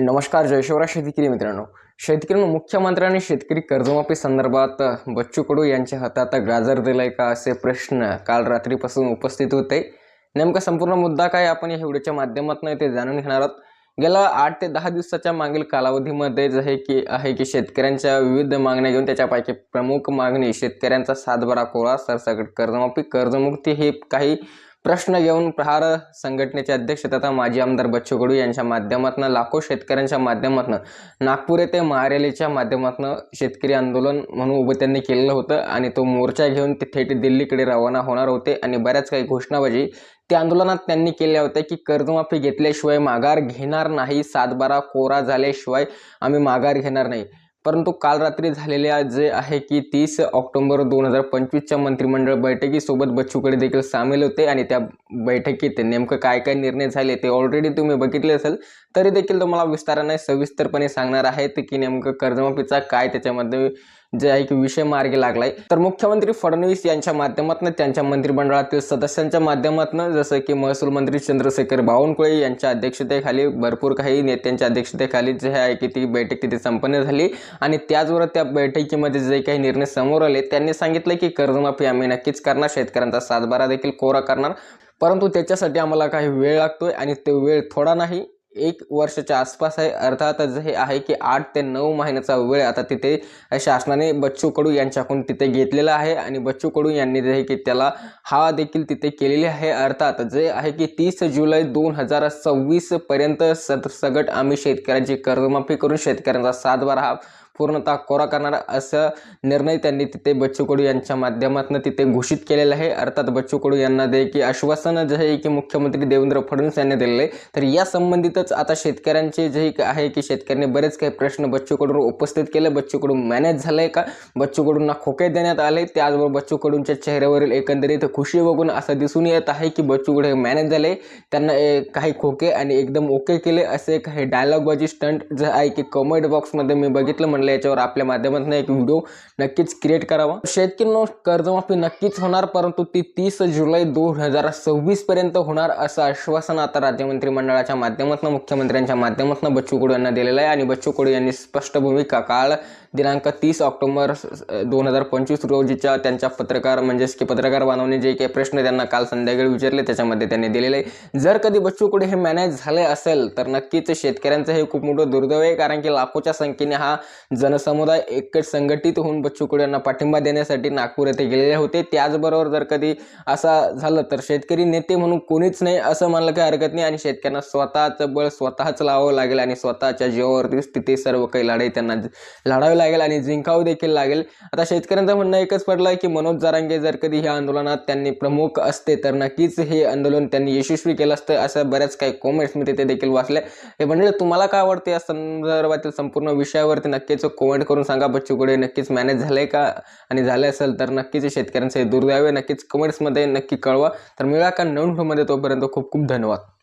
नमस्कार जय शिवराय शेतकरी मित्रांनो. शेतकऱ्यांनो मुख्यमंत्र्यांनी शेतकरी कर्जमाफी संदर्भात बच्चू कडू यांच्या हातात गाजर दिलाय का असे प्रश्न काल रात्रीपासून उपस्थित होते. नेमका संपूर्ण मुद्दा काय आपण या व्हिडिओच्या माध्यमातून ते जाणून घेणार आहोत. गेल्या आठ ते दहा दिवसाच्या मागील कालावधीमध्ये जे आहे की आहे की शेतकऱ्यांच्या विविध मागण्या घेऊन त्याच्यापैकी प्रमुख मागणी शेतकऱ्यांचा सातबारा कोळा सरसकट कर्जमाफी कर्जमुक्ती हे काही प्रश्न घेऊन प्रहार संघटनेचे अध्यक्ष तथा माजी आमदार बच्चू कडू यांच्या माध्यमातून लाखो शेतकऱ्यांच्या माध्यमातून नागपूर येथे महारॅलीच्या माध्यमातून शेतकरी आंदोलन म्हणून उभं त्यांनी केलेलं होतं आणि तो मोर्चा घेऊन ते थेट दिल्लीकडे रवाना होणार होते आणि बऱ्याच काही घोषणाबाजी त्या आंदोलनात त्यांनी केल्या होत्या की कर्जमाफी घेतल्याशिवाय माघार घेणार नाही सातबारा कोरा झाल्याशिवाय आम्ही माघार घेणार नाही. परंतु काल रात्री झालेल्या जे आहे की तीस ऑक्टोबर दोन हजार पंचवीसच्या मंत्रिमंडळ बैठकीसोबत बच्चूकडे देखील सामील होते आणि त्या बैठकीत नेमकं काय काय निर्णय झाले ते ऑलरेडी तुम्ही बघितले असेल तरी देखील तुम्हाला विस्ताराने सविस्तरपणे सांगणार आहेत की नेमकं कर्जमाफीचा काय त्याच्यामध्ये जे आहे की विषय मार्गी लागलाय. तर मुख्यमंत्री फडणवीस यांच्या माध्यमातून त्यांच्या मंत्रिमंडळातील सदस्यांच्या माध्यमातून जसं की महसूल मंत्री चंद्रशेखर बावनकुळे यांच्या अध्यक्षतेखाली भरपूर काही नेत्यांच्या अध्यक्षतेखाली जे आहे की ती बैठक तिथे संपन्न झाली. आणि त्याचबरोबर त्या बैठकीमध्ये जे काही निर्णय समोर आले त्यांनी सांगितलं की कर्जमाफी आम्ही नक्कीच करणार शेतकऱ्यांचा सातबारा देखील कोरा करणार. परंतु त्याच्यासाठी आम्हाला काही वेळ लागतोय आणि तो वेळ थोडा नाही. एक वर्षाच्या आसपास आहे. अर्थात हे आहे की आठ ते नऊ महिन्याचा वेळ आता तिथे शासनाने बच्चू कडू यांच्याकडून तिथे घेतलेला आहे. आणि बच्चू कडू यांनी जे की त्याला हा देखील तिथे केलेली आहे. अर्थात जे आहे की तीस जुलै दोन हजार सव्वीस पर्यंत सद सगट आम्ही शेतकऱ्यांची कर्जमाफी करून शेतकऱ्यांचा सातबारा हा पूर्णतः कोरा करणार असा निर्णय त्यांनी तिथे बच्चू कडू यांच्या माध्यमातून तिथे घोषित केलेला आहे. अर्थात बच्चू कडू यांना दे की आश्वासन जे आहे की मुख्यमंत्री देवेंद्र फडणवीस यांनी दिलेले तर या संबंधितच आता शेतकऱ्यांचे जे आहे की शेतकऱ्यांनी बरेच काही प्रश्न बच्चू कडून उपस्थित केले. बच्चू कडू मॅनेज झालंय का? बच्चू कडूंना खोके देण्यात आले. त्याचबरोबर बच्चू कडूंच्या चेहऱ्यावरील एकंदरीत खुशी बघून असं दिसून येत आहे की बच्चू कडू हे मॅनेज झाले. त्यांना ए- काही खोके आणि एकदम ओके केले. असे काही डायलॉगबाजी स्टंट जे आहे की कमेंट बॉक्समध्ये मी बघितलं म्हणलं याच्यावर आपल्या माध्यमातून एक व्हिडिओ नक्कीच क्रिएट करावा. शेतकऱ्यांनो कर्जमाफी नक्कीच होणार परंतु ती तीस जुलै दोन हजार सव्वीस पर्यंत होणार असं आश्वासन आता राज्य मंत्रिमंडळाच्या माध्यमातून मुख्यमंत्र्यांच्या माध्यमातून बच्चू कडू यांना दिलेलं आहे. आणि बच्चू कडू यांनी स्पष्ट भूमिका काळ दिनांक तीस ऑक्टोबर दोन हजार पंचवीस रोजीच्या त्यांच्या पत्रकार म्हणजेच की पत्रकार बांधवांनी जे काही प्रश्न त्यांना काल संध्याकाळी विचारले. त्याच्यामध्ये त्यांनी दिलेले जर कधी बच्चू कडू हे मॅनेज झाले असेल तर नक्कीच शेतकऱ्यांचं हे खूप मोठं दुर्दैव आहे कारण की लाखोच्या संख्येने हा जनसमुदाय एकच संघटित होऊन बच्चू कडू यांना पाठिंबा देण्यासाठी नागपूर येथे गेलेले होते. त्याचबरोबर जर कधी असा झालं तर शेतकरी नेते म्हणून कोणीच नाही असं म्हणलं काही हरकत नाही आणि शेतकऱ्यांना स्वतःचं बळ स्वतःच लावावं लागेल आणि स्वतःच्या जीवावरतीच तिथे सर्व काही लढाई त्यांना लढावी लागेल आणि जिंकावं देखील लागेल. आता शेतकऱ्यांचं म्हणणं एकच पडलं आहे की मनोज जारांगे जर कधी ह्या आंदोलनात त्यांनी प्रमुख असते तर नक्कीच हे आंदोलन त्यांनी यशस्वी केलं असतं असं बऱ्याच काही कॉमेंट्स मी तिथे देखील वाचले. हे म्हणजे तुम्हाला काय आवडते या संदर्भातील संपूर्ण विषयावरती नक्कीच कमेंट करून सांगा बच्चू नक्कीच मॅनेज झालंय का? आणि झाले असेल तर नक्कीच शेतकऱ्यांचे दुर्दैव नक्कीच कमेंट्समध्ये नक्की कळवा. तर मिळा का नवीन व्हिडिओमध्ये तोपर्यंत खूप खूप धन्यवाद.